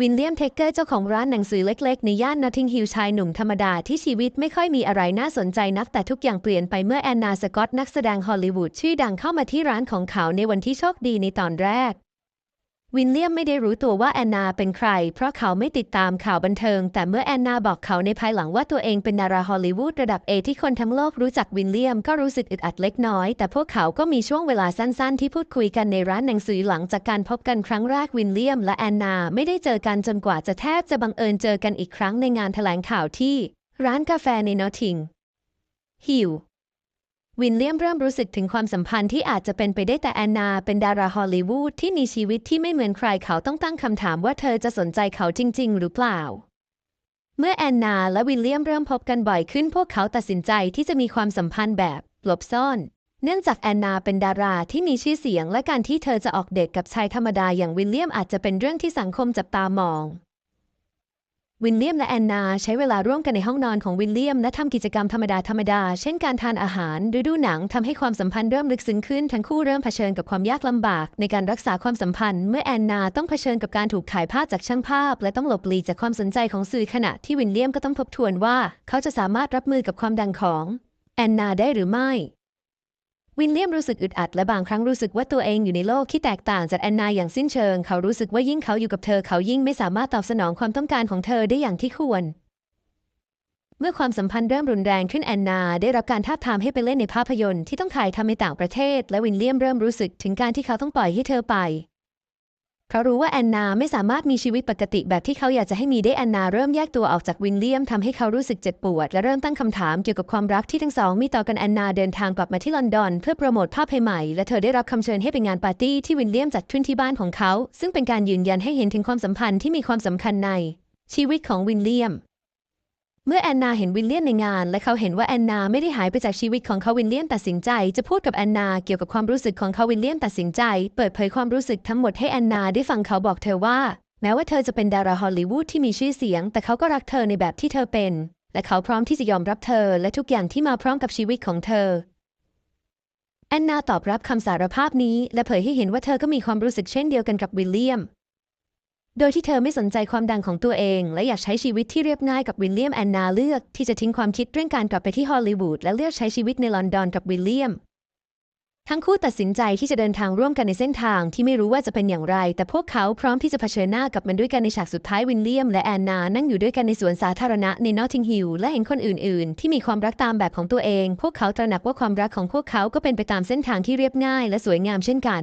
วินเลียมเทคเกอร์เจ้าของร้านหนังสือเล็กๆ ในย่านนอตติงฮิลชายหนุ่มธรรมดาที่ชีวิตไม่ค่อยมีอะไรน่าสนใจนัก แต่ทุกอย่างเปลี่ยนไปเมื่อแอนนาสกอตนักแสดงฮอลลีวูดชื่อดังเข้ามาที่ร้านของเขาในวันที่โชคดีในตอนแรก วินเลียมไม่ได้รู้ตัวว่าแอนนาเป็นใคร เพราะเขาไม่ติดตามข่าวบันเทิง แต่เมื่อแอนนาบอกเขาในภายหลังว่าตัวเองเป็นดาราฮอลลีวูดระดับเอที่คนทั้งโลกรู้จักวินเลียมก็รู้สึกอึดอัดเล็กน้อย แต่พวกเขาก็มีช่วงเวลาสั้นๆ ที่พูดคุยกันในร้านหนังสือหลังจากการพบกันครั้งแรกวินเลียม และแอนนาไม่ได้เจอกันจนกว่าจะแทบจะบังเอิญเจอกันอีกครั้งในงานแถลงข่าวที่ ร้านกาแฟในนอตติงฮิล วินเลียมเริ่มรู้สึกถึงความสัมพันธ์ที่อาจจะเป็นไปได้แต่แอนนา เป็นดาราฮอลลีวูดที่มีชีวิตที่ไม่เหมือนใครเขาต้องตั้งคำถามว่าเธอจะสนใจเขาจริง ๆ หรือเปล่า เมื่อแอนนาและวินเลียมเริ่มพบกันบ่อยขึ้นพวกเขาตัดสินใจที่จะมีความสัมพันธ์แบบหลบซ่อน เนื่องจากแอนนาเป็นดาราที่มีชื่อเสียงและการที่เธอจะออกเดทกับชายธรรมดาอย่างวินเลียมอาจจะเป็นเรื่องที่สังคมจับตามอง วินเลียมและแอนนาใช้เวลาร่วมกันในห้องนอนของวินเลียมและทำกิจกรรมธรรมดาธรรมดา เช่นการทานอาหารหรือดูหนังทำให้ความสัมพันธ์เริ่มลึกซึ้งขึ้น ทั้งคู่เริ่มเผชิญกับความยากลำบาก ในการรักษาความสัมพันธ์ เมื่อแอนนาต้องเผชิญกับการถูกถ่ายภาพจากช่างภาพ และต้องหลบหลีกจากความสนใจของสื่อขณะที่วินเลียมก็ต้องทบทวนว่า เขาจะสามารถรับมือกับความดังของแอนนาได้หรือไม่ วินเลียมรู้สึกอึดอัดและบางครั้งรู้สึกว่าตัวเองอยู่ในโลกที่แตกต่างจากแอนนาอย่างสิ้นเชิง เขารู้สึกว่ายิ่งเขาอยู่กับเธอเขายิ่งไม่สามารถตอบสนองความต้องการของเธอได้อย่างที่ควร เมื่อความสัมพันธ์เริ่มรุนแรงขึ้นแอนนาได้รับการทาบทามให้ไปเล่นในภาพยนตร์ที่ต้องถ่ายทำในต่างประเทศ และวินเลียมเริ่มรู้สึกถึงการที่เขาต้องปล่อยให้เธอไป เขารู้ว่าแอนนาไม่สามารถมีชีวิตปกติแบบที่เขาอยากจะให้มีได้แอนนาเริ่มแยกตัวออกจากวินเลียมทำให้เขารู้สึกเจ็บปวด และเริ่มตั้งคำถามเกี่ยวกับความรักที่ทั้งสองมีต่อกันแอนนาเดินทางกลับมาที่ลอนดอน เพื่อโปรโมทภาพใหใหม่ และเธอได้รับคำเชิญให้ไปงานปาร์ตี้ที่วินเลียมจัดขึ้นที่บ้านของเขา ซึ่งเป็นการยืนยันให้เห็นถึงความสัมพันธ์ที่มีความสำคัญในชีวิตของวินเลียม เมื่อแอนนาเห็นวินเลียมในงาน และเขาเห็นว่าแอนนาไม่ได้หายไปจากชีวิตของเขาวินเลียมตัดสินใจ จะพูดกับแอนนาเกี่ยวกับความรู้สึกของเขาวินเลียมตัดสินใจ เปิดเผยความรู้สึกทั้งหมดให้แอนนาได้ฟังเขาบอกเธอว่า แม้ว่าเธอจะเป็นดาราฮอลลีวูดที่มีชื่อเสียง แต่เขาก็รักเธอในแบบที่เธอเป็น และเขาพร้อมที่จะยอมรับเธอ และทุกอย่างที่มาพร้อมกับชีวิตของเธอแอนนาตอบรับคำสารภาพนี้ และเผยให้เห็นว่าเธอก็มีความรู้สึกเช่นเดียวกันกับวิลเลียม โดยที่เธอไม่สนใจความดังของตัวเอง และอยากใช้ชีวิตที่เรียบง่ายกับวิลเลียมแอนนาเลือก ที่จะทิ้งความคิดเรื่องการกลับไปที่ฮอลลีวูดและเลือกใช้ชีวิตในลอนดอนกับวิลเลียม ทั้งคู่ตัดสินใจที่จะเดินทางร่วมกันในเส้นทางที่ไม่รู้ว่าจะเป็นอย่างไร แต่พวกเขาพร้อมที่จะเผชิญหน้ากับมันด้วยกันในฉากสุดท้ายวิลเลียม และแอนนานั่งอยู่ด้วยกันในสวนสาธารณะในนอตติงฮิลและเห็นคนอื่น ๆ ที่มีความรักตามแบบของตัวเอง พวกเขาตระหนักว่าความรักของพวกเขาก็เป็นไปตามเส้นทางที่เรียบง่าย และสวยงามเช่นกัน